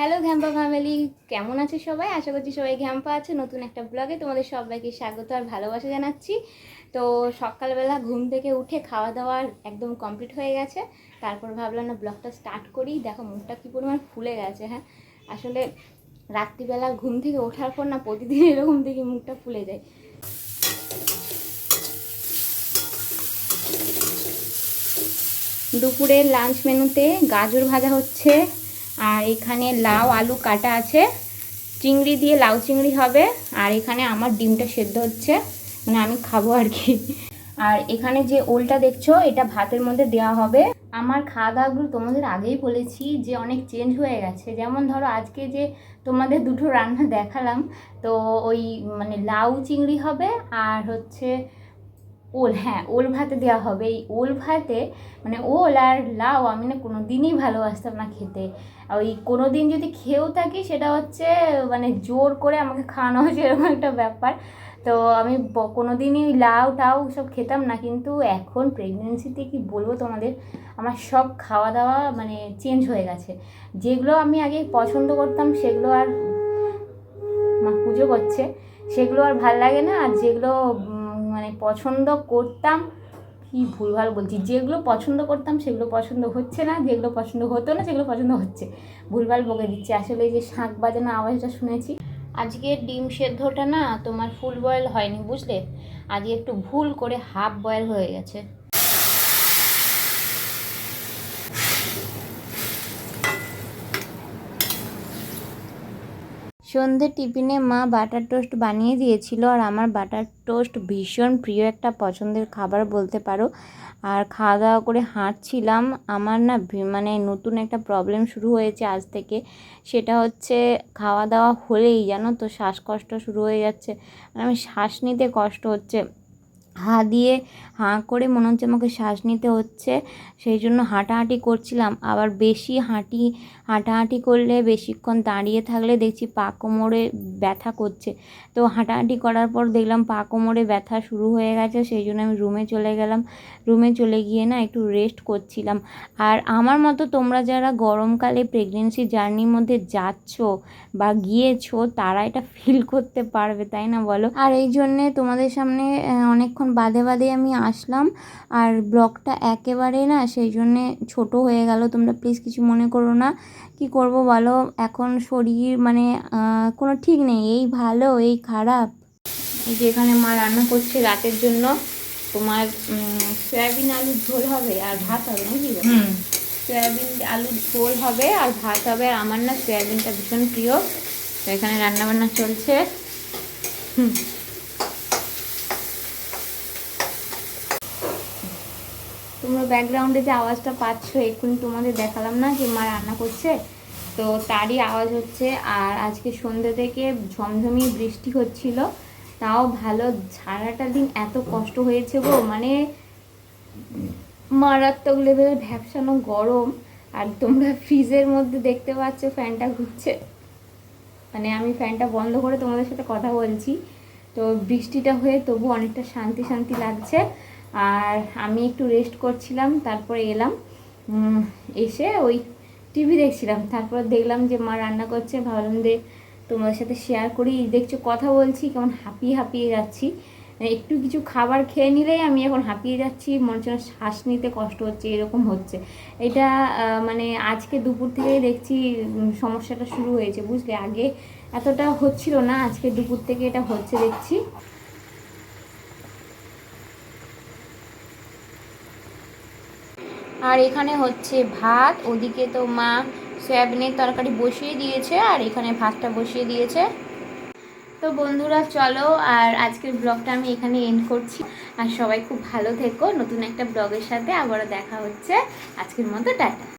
Hello ঘ্যাম্পা family কেমন আছে সবাই? আশা করছি সবাই ঘ্যাম্পা আছে। নতুন একটা ব্লগে তোমাদের সবাইকে স্বাগত আর ভালোবাসা জানাচ্ছি। তো সকালবেলা ঘুম থেকে উঠে খাওয়া দাওয়ার একদম কমপ্লিট হয়ে গেছে। তারপর ভাবলাম না ব্লগটা স্টার্ট করি। দেখো মুখটা কী পরিমাণ ফুলে গেছে হ্যাঁ? আসলে রাত্রিবেলা ঘুম থেকে ওঠার পর না প্রতিদিন এরকম দেখি মুখটা ফুলে যায়। দুপুরের লাঞ্চ মেনুতে গাজর ভাজা হচ্ছে। আর এখানে লাউ আলু কাটা আছে। চিংড়ি দিয়ে লাউ চিংড়ি হবে। আর এখানে আমার ডিমটা সেদ্ধ হচ্ছে। মানে আমি খাব আর কি। আর এখানে যে ওলটা দেখছ, এটা ভাতের মধ্যে দেওয়া হবে। আমার খাওয়া দাওয়াগুলো তোমাদের আগেই বলেছি যে অনেক চেঞ্জ হয়ে গেছে। যেমন ধরো আজকে যে তোমাদের দুটো রান্না দেখালাম, তো ওই মানে লাউ চিংড়ি হবে আর হচ্ছে ওল হ্যাঁ ওল ভাতে দেওয়া হবে। এই ওল ভাতে মানে ওল আর লাউ আমি না কোনো দিনই ভালোবাসতাম না খেতে। ওই কোনো দিন যদি খেয়েও থাকি, সেটা হচ্ছে মানে জোর করে আমাকে খাওয়ানো হয়েছে, এরকম একটা ব্যাপার। তো আমি কোনো দিনই লাউ টাউ সব খেতাম না, কিন্তু এখন প্রেগনেন্সিতে কি বলব তোমাদের, আমার সব খাওয়া দাওয়া মানে চেঞ্জ হয়ে গেছে। যেগুলো আমি আগে পছন্দ করতাম, সেগুলো আর মা, পুজো করছে, সেগুলো আর ভালো লাগে না, আর যেগুলো মানে পছন্দ করতাম, কি ভুলভাল বলছি, যেগুলো পছন্দ করতাম সেগুলো পছন্দ হচ্ছে না, যেগুলো পছন্দ হতো না সেগুলো পছন্দ হচ্ছে। ভুলভাল বকে দিচ্ছি, আসলে যে শাঁখ বাজানো আওয়াজটা শুনেছি। আজকে ডিম সেদ্ধটা না তোমার ফুল বয়েল হয়নি, বুঝলে? আজকে একটু ভুল করে হাফ বয়েল হয়ে গেছে। সন্ধে টিফিনে মা বাটার টোস্ট বানিয়ে দিয়েছিল আর আমার বাটার টোস্ট ভীষণ প্রিয় একটা পছন্দের খাবার বলতে পারো। আর খাওয়া দাওয়া করে হাঁটছিলাম। আমার না মানে নতুন একটা প্রবলেম শুরু হয়েছে আজ থেকে। সেটা হচ্ছে খাওয়া দাওয়া হলেই জানো তো শ্বাসকষ্ট শুরু হয়ে যাচ্ছে। আমি শ্বাস নিতে কষ্ট হচ্ছে। হাঁ দিয়ে হাঁ করে মনে হচ্ছে আমাকে শ্বাস নিতে হচ্ছে। সেই জন্য হাঁটাহাঁটি করছিলাম। আবার বেশি হাঁটি, হাঁটাহাঁটি করলে বেশিক্ষণ দাঁড়িয়ে থাকলে দেখছি পা কোমরে ব্যথা করছে। তো হাঁটাহাঁটি করার পর দেখলাম পা কোমরে ব্যথা শুরু হয়ে গেছে। সেই জন্য আমি রুমে চলে গেলাম। রুমে চলে গিয়ে না একটু রেস্ট করছিলাম। আর আমার মতো তোমরা যারা গরমকালে প্রেগনেন্সি জার্নির মধ্যে যাচ্ছ বা গিয়েছো, তারা এটা ফিল করতে পারবে, তাই না বলো? আর এই জন্যে তোমাদের সামনে অনেকক্ষণ বাদে বাদে আমি আসলাম। আর ব্লগটা একেবারে না সেই জন্যে ছোট হয়ে গেল। তোমরা প্লিজ কিছু মনে করো না। কি করব বলো? এখন শরীর মানে কোনো ঠিক নেই। এই ভালো এই খারাপ। এই যে এখানে মা রান্না করছে রাতের জন্য। তোমার সয়াবিন আলুর ঝোল হবে আর ভাত হবে নাকি? সয়াবিন আলুর ঝোল হবে আর ভাত হবে। আর আমার না সয়াবিনটা ভীষণ প্রিয়। তো এখানে রান্নাবান্না চলছে। হুম। তোমরা ব্যাকগ্রাউন্ডে যে আওয়াজটা পাচ্ছ, এক্ষুনি তোমাদের দেখালাম না যে মা রান্না করছে। তো তারই আওয়াজ হচ্ছে, আর আজকে সন্ধ্যে থেকে ঝমঝমি বৃষ্টি হচ্ছিল। তাও ভালো, সারাটা দিন এত কষ্ট হয়েছে গো। মানে মারাত্মক লেভেলের ভ্যাপসানো গরম। আর তোমরা ফ্রিজের মধ্যে দেখতে পাচ্ছ, ফ্যানটা ঘুরছে। মানে আমি ফ্যানটা বন্ধ করে তোমাদের সাথে কথা বলছি। তো বৃষ্টিটা হয়ে তবু অনেকটা শান্তি শান্তি লাগছে। আর আমি একটু রেস্ট করছিলাম, তারপরে এলাম এসে ওই টিভি দেখছিলাম। তারপর দেখলাম যে মা রান্না করছে, ভাবলাম যে তোমাদের সাথে শেয়ার করি। দেখছ, কথা বলছি, কেমন হাঁপিয়ে হাঁপিয়ে যাচ্ছি। একটু কিছু খাবার খেয়ে নিলেই আমি এখন হাঁপিয়ে যাচ্ছি, মনে হচ্ছে শ্বাস নিতে কষ্ট হচ্ছে, এরকম হচ্ছে। এটা মানে আজকে দুপুর থেকেই দেখছি সমস্যাটা শুরু হয়েছে, বুঝলে? আগে এতটা হচ্ছিল না, আজকে দুপুর থেকে এটা হচ্ছে, দেখছি। আর এখানে হচ্ছে ভাত, ওদিকে তো মা সয়াবিনের তরকারি বসিয়ে দিয়েছে আর এখানে ভাতটা বসিয়ে দিয়েছে। তো বন্ধুরা, চলো আর আজকের ব্লগটা আমি এখানে এন্ড করছি। আর সবাই খুব ভালো থেকো, নতুন একটা ব্লগের সাথে আবারও দেখা হচ্ছে। আজকের মতো টাটা।